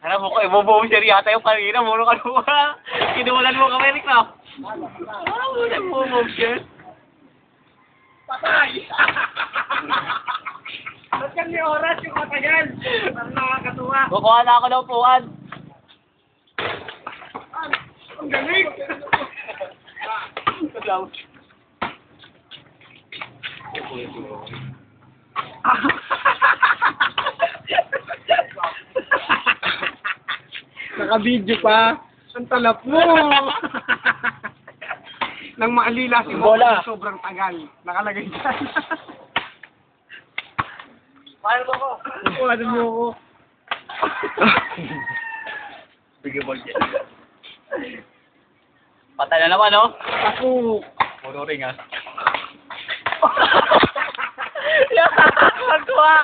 Alam mo ko, ibobobo yata yung kanina. Muro ka luwa. Kinuwalan mo kami, Rick, no? Wala mo na ibobobo Patay! Ba't may oras yung matagal? Ang nakakatuwa. Kukuha na ako ng upuan. Ang galing! Naka-video pa. Ang talap mo. Nang maalila si Mo, Bola. sobrang tagal. Nakalagay dyan. Paano ba ko? Kuhanan mo ako. Bigyan mo dyan. Patay na naman, no? Ako. Puro ring, ah. Yan! Magkuha!